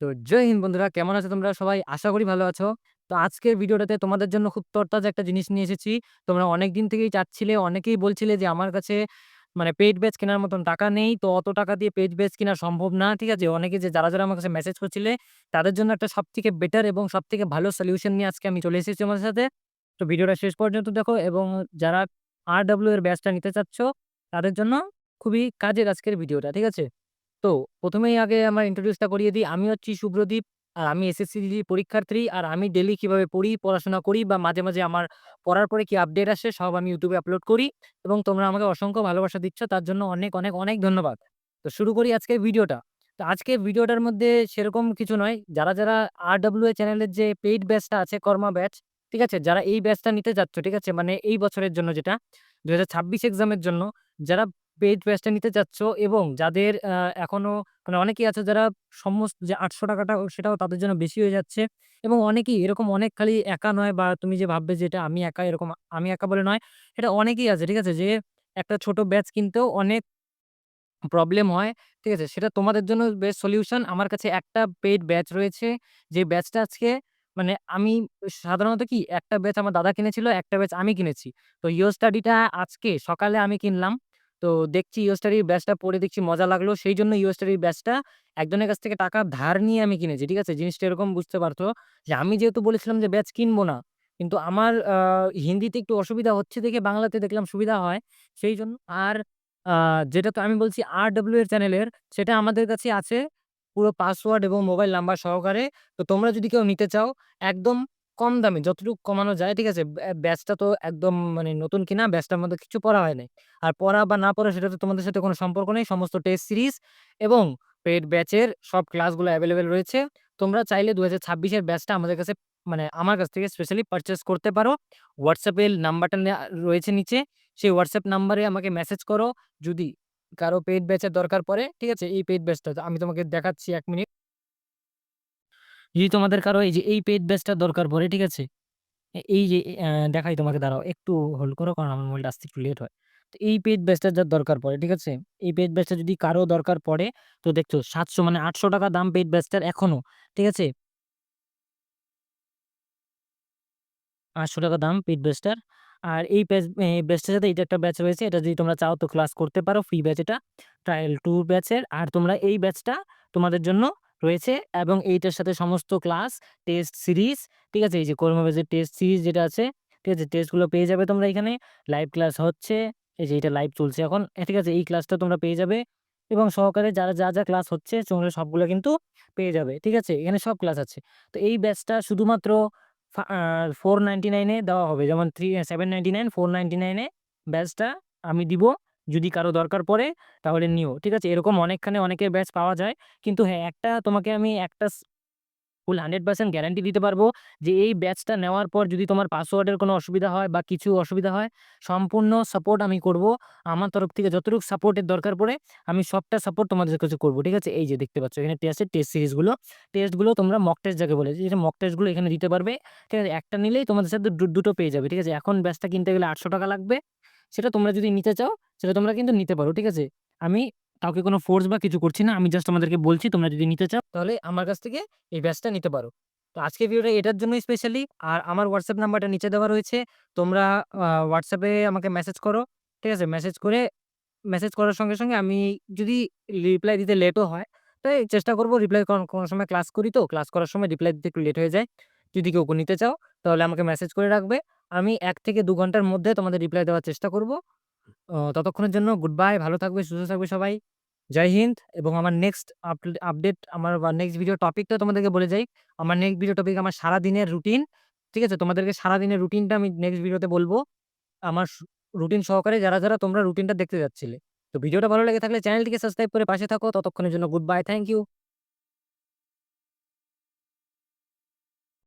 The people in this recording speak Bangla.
তো জয় হিন্দ বন্ধুরা, কেমন আছো তোমরা? সবাই আশা করি ভালো আছো। তো আজকের ভিডিওটাতে তোমাদের জন্য খুব তরতাজা একটা জিনিস নিয়ে এসেছি। তোমরা অনেক দিন থেকেই চাচ্ছিলে, অনেকেই বলছিলে যে আমার কাছে মানে পেইড ব্যাচ কেনার মতন টাকা নেই, তো অত টাকা দিয়ে পেইড ব্যাচ কেনা সম্ভব না, ঠিক আছে? অনেকে যে যারা যারা আমার কাছে মেসেজ করছিলে, তাদের জন্য একটা সব থেকে বেটার এবং সব থেকে ভালো সলিউশন নিয়ে আজকে আমি চলে এসেছি আমার সাথে। তো ভিডিওটা শেষ পর্যন্ত দেখো এবং যারা আর ডাব্লিউ এর ব্যাচটা নিতে চাচ্ছ, তাদের জন্য খুবই কাজের আজকের ভিডিওটা, ঠিক আছে? তো প্রথমেই আগে আমার ইন্ট্রোডিউসটা করিয়ে দিই। আমি হচ্ছি শুভ্রদীপ। আর আমি এসএসসি পরীক্ষার্থী। আর আমি ডেইলি কীভাবে পড়ি, পড়াশোনা করি বা মাঝে, মাঝে আমার পড়ার পরে কি আপডেট আসে সব আমি ইউটিউবে আপলোড করি এবং তোমরা আমাকে অসংখ্য ভালোবাসা দিচ্ছ। তার জন্য অনেক, অনেক, অনেক ধন্যবাদ। তো শুরু করি আজকের ভিডিওটা। তো আজকের ভিডিওটার মধ্যে সেরকম কিছু নয়। যারা, যারা RWA চ্যানেলের যে পেইড ব্যাচটা আছে কর্মা ব্যাচ, ঠিক আছে? যারা এই ব্যাচটা নিতে চাচ্ছ, ঠিক আছে? মানে এই বছরের জন্য যেটা ২০২৬ এক্সামের জন্য যারা পেইড ব্যাচটা নিতে চাচ্ছ এবং যাদের আ এখনও মানে অনেকেই আছে যারা সমস্ত যে আটশো টাকাটা সেটাও তাদের জন্য বেশি হয়ে যাচ্ছে এবং অনেকেই এরকম অনেক খালি একা নয় বা তুমি যে ভাববে যে এটা আমি একা এরকম আমি একা বলে নয়। এটা অনেকেই আছে, ঠিক আছে? যে একটা ছোট ব্যাচ কিনতেও অনেক প্রবলেম হয়, ঠিক আছে? সেটা তোমাদের জন্য বেস্ট সলিউশন আমার কাছে একটা পেইড ব্যাচ রয়েছে। যে ব্যাচটা আজকে মানে আমি সাধারণত কি একটা ব্যাচ আমার দাদা কিনেছিল, একটা ব্যাচ আমি কিনেছি। তো ইও স্টাডিটা আজকে সকালে আমি কিনলাম। তো দেখছি ইও স্টাডির ব্যাচটা পড়ে দেখছি মজা লাগল। সেইজন্য ইও স্টাডির ব্যাচটা একজনের কাছ থেকে টাকা ধার নিয়ে আমি কিনেছি। ঠিক আছে? জিনিসটা এরকম বুঝতে পারতো যে আমি যেহেতু বলেছিলাম যে ব্যাচ কিনবো না। কিন্তু আমার হিন্দিতে একটু অসুবিধা হচ্ছে দেখে বাংলাতে দেখলাম সুবিধা হয়। সেই জন্য আর যেটা তো আমি বলছি RW এর চ্যানেলের সেটা আমাদের কাছে আছে পুরো পাসওয়ার্ড এবং মোবাইল নাম্বার সহকারে। তো তোমরা যদি কেউ নিতে চাও, একদম কম দামে যতটুকু কমানো যায়, ঠিক আছে? ব্যা ব্যাচটা তো একদম মানে নতুন কিনা ব্যাচটার মধ্যে কিছু পড়া হয় নাই। আর পড়া বা না পড়া সেটা তো তোমাদের সাথে কোনো সম্পর্ক নেই। সমস্ত টেস্ট সিরিজ এবং পেইড ব্যাচের সব ক্লাসগুলো অ্যাভেলেবেল রয়েছে। তোমরা চাইলে ২০২৬ এর ব্যাচটা আমাদের কাছে মানে আমার কাছ থেকে স্পেশালি পারচেস করতে পারো। এর নাম্বারটা রয়েছে নিচে। সেই WhatsApp নাম্বারে আমাকে মেসেজ করো। যদি কারও পেইড ব্যাচের দরকার পড়ে, ঠিক আছে? এই পেইড ব্যাচটা আমি তোমাকে দেখাচ্ছি ১ মিনিট। যদি তোমাদের কারও এই যে এই পেইড ব্যাচটার দরকার পড়ে, ঠিক আছে? এই যে দেখাই তোমাকে দাঁড়াও একটু হোল্ড করো কারণ আমার মোবাইলটা আসতে একটু লেট হয়। তো এই পেইড ব্যাচটার যার দরকার পড়ে, ঠিক আছে? এই পেইড ব্যাচটা যদি কারও দরকার পড়ে তো দেখছ ৭০০ মানে ৳৮০০ দাম পেইড ব্যাচটার এখনও ঠিক আছে? ৳৮০০ দাম পেইড ব্যাচটার। আর এই পেজ এ ব্যাচটার সাথে এইটা একটা ব্যাচ রয়েছে। এটা যদি তোমরা চাও তো ক্লাস করতে পারো। ফ্রি ব্যাচ এটা। ট্রায়াল টু ব্যাচের। আর তোমরা এই ব্যাচটা তোমাদের জন্য রয়েছে এবং এইটার সাথে সমস্ত ক্লাস, টেস্ট সিরিজ, ঠিক আছে? এই যে কর্মা ব্যাচের টেস্ট সিরিজ যেটা আছে, ঠিক আছে? টেস্টগুলো পেয়ে যাবে তোমরা এখানে। লাইভ ক্লাস হচ্ছে। এই যে এটা লাইভ চলছে এখন। ঠিক আছে? এই ক্লাসটা তোমরা পেয়ে যাবে এবং সহকারে যারা যা, যা ক্লাস হচ্ছে তোমরা সবগুলা কিন্তু পেয়ে যাবে। ঠিক আছে? এখানে সব ক্লাস আছে। তো এই ব্যাচটা শুধুমাত্র ফা আ $499 দেওয়া হবে। যেমন থ্রি সেভেন $799, $499 নাইনে ব্যাচটা আমি দিব। যদি কারও দরকার পড়ে তাহলে নিও। ঠিক আছে? এরকম অনেকখানে অনেকের ব্যাচ পাওয়া যায়। কিন্তু হ্যাঁ, একটা তোমাকে আমি একটা ফুল 100% গ্যারান্টি দিতে পারব যে এই ব্যাচটা নেওয়ার পর যদি তোমার পাসওয়ার্ডের কোনো অসুবিধা হয় বা কিছু অসুবিধা হয়, সম্পূর্ণ সাপোর্ট আমি করব। আমার তরফ থেকে যতটুকু সাপোর্টের দরকার পড়ে আমি সবটা সাপোর্ট তোমাদের কাছে করব ঠিক আছে? এই যে দেখতে পাচ্ছ এখানে টেস্টের টেস্ট সিরিজগুলো। টেস্টগুলো তোমরা মক টেস্ট যাকে বলে, যে মক টেস্টগুলো এখানে দিতে পারবে। ঠিক আছে? একটা নিলেই তোমাদের সাথে দুটো পেয়ে যাবে। ঠিক আছে? এখন ব্যাচটা কিনতে গেলে ৳৮০০ লাগবে। সেটা তোমরা যদি নিতে চাও সেটা তোমরা কিন্তু নিতে পারো। ঠিক আছে? আমি কাউকে কোনো ফোর্স বা কিছু করছি না। আমি জাস্ট আমাদেরকে বলছি তোমরা যদি নিতে চাও তাহলে আমার কাছ থেকে এই ব্যাচটা নিতে পারো। তো আজকের ভিডিওটা এটার জন্যই স্পেশালি। আর আমার হোয়াটসঅ্যাপ নাম্বারটা নিচে দেওয়া রয়েছে। তোমরা হোয়াটসঅ্যাপে আমাকে মেসেজ করো। ঠিক আছে? মেসেজ করে মেসেজ করার সঙ্গে, সঙ্গে আমি যদি রিপ্লাই দিতে লেটও হয়, তো এই চেষ্টা করব রিপ্লাই কোনো সময় ক্লাস করি তো, ক্লাস করার সময় রিপ্লাই দিতে একটু লেট হয়ে যায়। যদি কেউ নিতে চাও তাহলে আমাকে মেসেজ করে রাখবে। আমি এক থেকে দু ঘণ্টার মধ্যে তোমাদের রিপ্লাই দেওয়ার চেষ্টা করব। অ ততক্ষণের জন্য গুড বাই। ভালো থাকবে, সুস্থ থাকবে সবাই। জয় হিন্দ এবং আমার নেক্সট আপ আপডেট আমার নেক্সট ভিডিও টপিকটা তোমাদেরকে বলে যাই। আমার নেক্সট ভিডিও টপিক আমার সারাদিনের রুটিন। ঠিক আছে? তোমাদেরকে সারাদিনের রুটিনটা আমি নেক্সট ভিডিওতে বলব। আমার রুটিন সহকারে যারা, যারা তোমরা রুটিনটা দেখতে যাচ্ছিলে। তো ভিডিওটা ভালো লেগে থাকলে চ্যানেলটিকে সাবস্ক্রাইব করে পাশে থাকো। ততক্ষণের জন্য গুড বাই। Thank you.